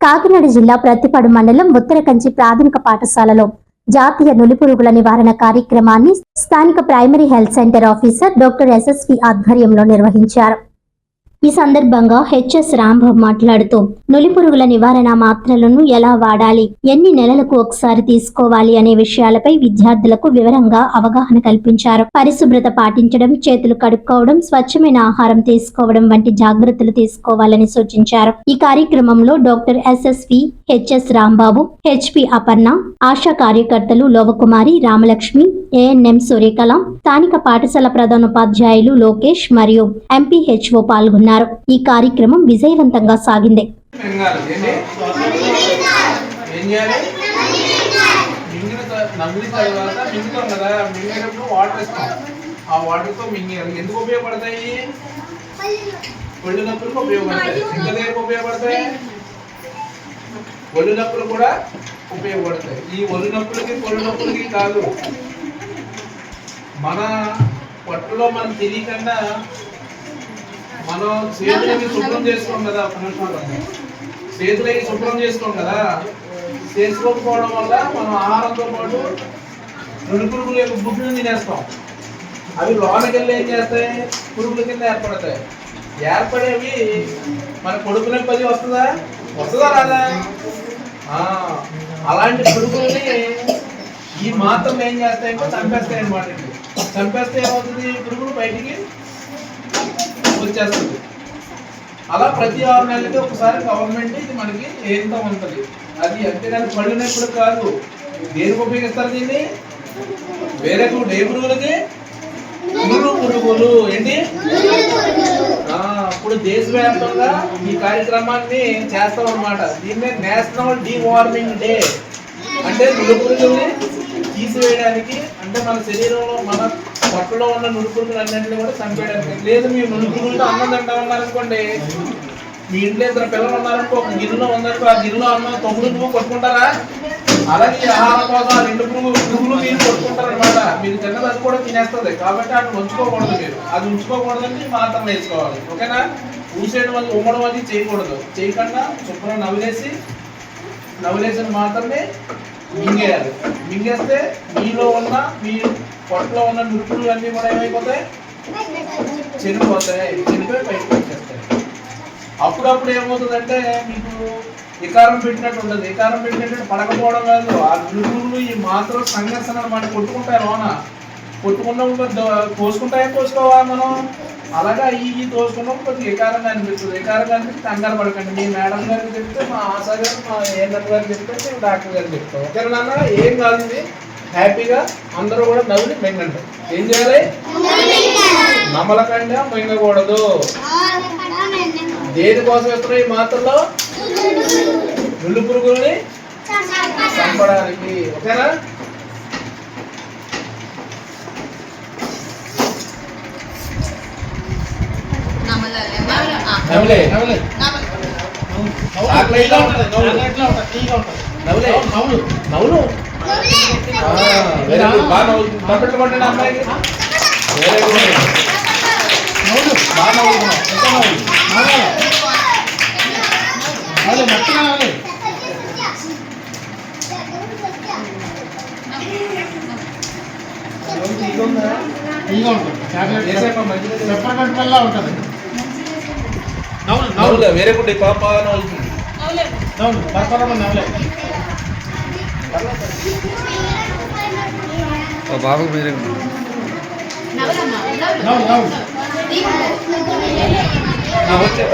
కాకినాడ జిల్లా ప్రత్తిపాడు మండలం ఉత్తరకంచి ప్రాథమిక పాఠశాలలో జాతీయ నులిపురుగుల నివారణ కార్యక్రమాన్ని స్థానిక primary health centre officer doctor SSV ఆధ్వర్యంలో నిర్వహించారు. ఈ సందర్భంగా హెచ్ఎస్ రాంబాబు మాట్లాడుతూ నులిపురుగుల నివారణ మాత్రలను ఎలా వాడాలి? ఎన్ని నెలలకు ఒకసారి తీసుకోవాలి అనే విషయాలపై విద్యార్థులకు వివరంగా అవగాహన కల్పించారు. పరిశుభ్రత పాటించడం చేతులు కడుక్కోవడం స్వచ్ఛమైన ఆహారం తీసుకోవడం వంటి జాగ్రత్తలు తీసుకోవాలని సూచించారు. ఈ కార్యక్రమంలో doctor SSV HS Rambabu HP Aparna ASHA కార్యకర్తలు లోవకుమారి రామలక్ష్మి ఏఎన్ఎం సూర్యకళ స్థానిక పాఠశాల ప్రధానోపాధ్యాయులు లోకేష్ మరియు ఎంపీహెచ్ఓ పాల్గొన్నారు. ఈ కార్యక్రమం విజయవంతంగా సాగింది. కదా మింగేటప్పుడు వాటర్ ఆ వాటర్తో మింగేయాలి ఎందుకు ఉపయోగపడతాయి ఒళ్ళు నొప్పులకు ఉపయోగపడతాయి ఇంకా దేనికి ఉపయోగపడతాయి ఒళ్ళు నొప్పులు కూడా ఉపయోగపడతాయి ఈ ఒళ్ళు నొప్పులకి పొళ్ళు నొప్పులకి కాదు. మన పట్టులో మనం తెలియకుండా మనం చేతులకి శుభ్రం చేసుకోం కదా ఒక నిమిషం చేతులకి శుభ్రం చేసుకోం కదా చేసుకోకపోవడం వల్ల మనం ఆహారంతో పాటు రెండు పురుగుల యొక్క గుడ్లను తినేస్తాం. అవి లోనకి వెళ్ళి ఏం చేస్తాయి? పురుగుల కింద ఏర్పడతాయి. ఏర్పడేవి మన కొడుకు పది వస్తుందా? వస్తుందా రాదా? అలాంటి పురుగుల్ని ఈ మాత్రం ఏం చేస్తాయంటే చంపేస్తాయి అనమాట చంపేస్తే ఏమవుతుంది? పురుగులు బయటికి వచ్చేస్తుంది అలా ప్రతి ఆరు నెలలకి ఒకసారి గవర్నమెంట్ ఇది మనకి ఏంతో ఉంటుంది. అది అంతేగాని పడినప్పుడు కాదు. దేనికి ఉపయోగిస్తారు దీన్ని? వేరే ఏ పురుగులకి పురుగు పురుగులు. ఏంటి? ఇప్పుడు దేశవ్యాప్తంగా ఈ కార్యక్రమాన్ని చేస్తాం అనమాట దీన్నే నేషనల్ డీ వార్మింగ్ డే అంటే నులుపురుగుల్ని తీసివేయడానికి అంటే మన శరీరంలో మన పట్టులో ఉన్న నులుపురుగులు అన్నింటినీ కూడా చంపేయడానికి. లేదు మీ నులుపురుగులతో అన్నం తింటామన్నారు అనుకోండి మీ ఇంట్లో ఇద్దరు పిల్లలు ఉన్నారనుకో ఒక గిన్నెలో ఉందనుకో ఆ గిన్నెలో అన్నం తొమ్మిది నువ్వు కొట్టుకుంటారా? అలాగే ఆహారం కోసం ఆ రెండు పురుగు పురుగులు మీరు కొట్టుకుంటారు అనమాట మీరు తిన్నది అది కూడా తినేస్తుంది. కాబట్టి అక్కడ ఉంచుకోకూడదు మీరు. అది ఉంచుకోకూడదని మాత్రం వేసుకోవాలి. ఓకేనా? ఊసేయడం వల్ల ఉమ్మడం అది చేయకూడదు. చేయకుండా శుభ్రం నవ్వులేసి నవ్వులేసిన మాత్రమే మింగేయాలి. మింగేస్తే మీలో ఉన్న మీ పొట్టలో ఉన్న నురుపులు అన్నీ కూడా ఏమైపోతాయి? చనిపోతాయి చనిపోయి పైకి వచ్చేస్తాయి. అప్పుడప్పుడు ఏమవుతుందంటే మీకు వికారం పెట్టినట్టు ఉండదు వికారం పెట్టినట్టు పడకపోవడం కాదు. ఆ నురుపులు ఈ మాత్రం సంఘర్షణ మనం కొట్టుకుంటాయి లోన కొట్టుకున్నప్పుడు ద- కోసుకుంటాయా కోసుకోవా మనం? అలాగా ఈ ఈ తోసుకున్నప్పుడు కొద్దిగా వికారంగా అనిపిస్తుంది. వికారంగా అనిపిస్తే కంగారు పడకండి. మీ మేడం గారికి చెప్తే మా ఆశా గారు మా ఏఎన్ఎం గారికి చెప్తే మేము డాక్టర్ గారికి చెప్తాం. ఓకేనా ఏం కాదు ఇది. హ్యాపీగా అందరూ కూడా నవ్వుని మింగండి. ఏం చేయాలి? నమ్మలకండా మింగకూడదు. దేనికోసం ఇస్తున్నాయి ఈ మాత్రలో? నుళ్ళు పురుగుల్ని చంపడానికి. ఓకేనా? నవ్వులే. నవ్వులే. నవ్వులు. వెరీ గుడ్ బాగా నవ్వు తప్పట్లు కొట్టండి అమ్మాయికి వెరీ గుడ్ నవ్వులు బాగా నవ్వుతున్నావు ఇంకా నవ్వులు వేసేమ్మా మంచిగా ఉంటుంది నవ్వులే వెరీ గుడ్ పాప బాగా నవ్వుతుంది నవ్వులు పరపరమ నవ్వులే బాబు మీరే వచ్చే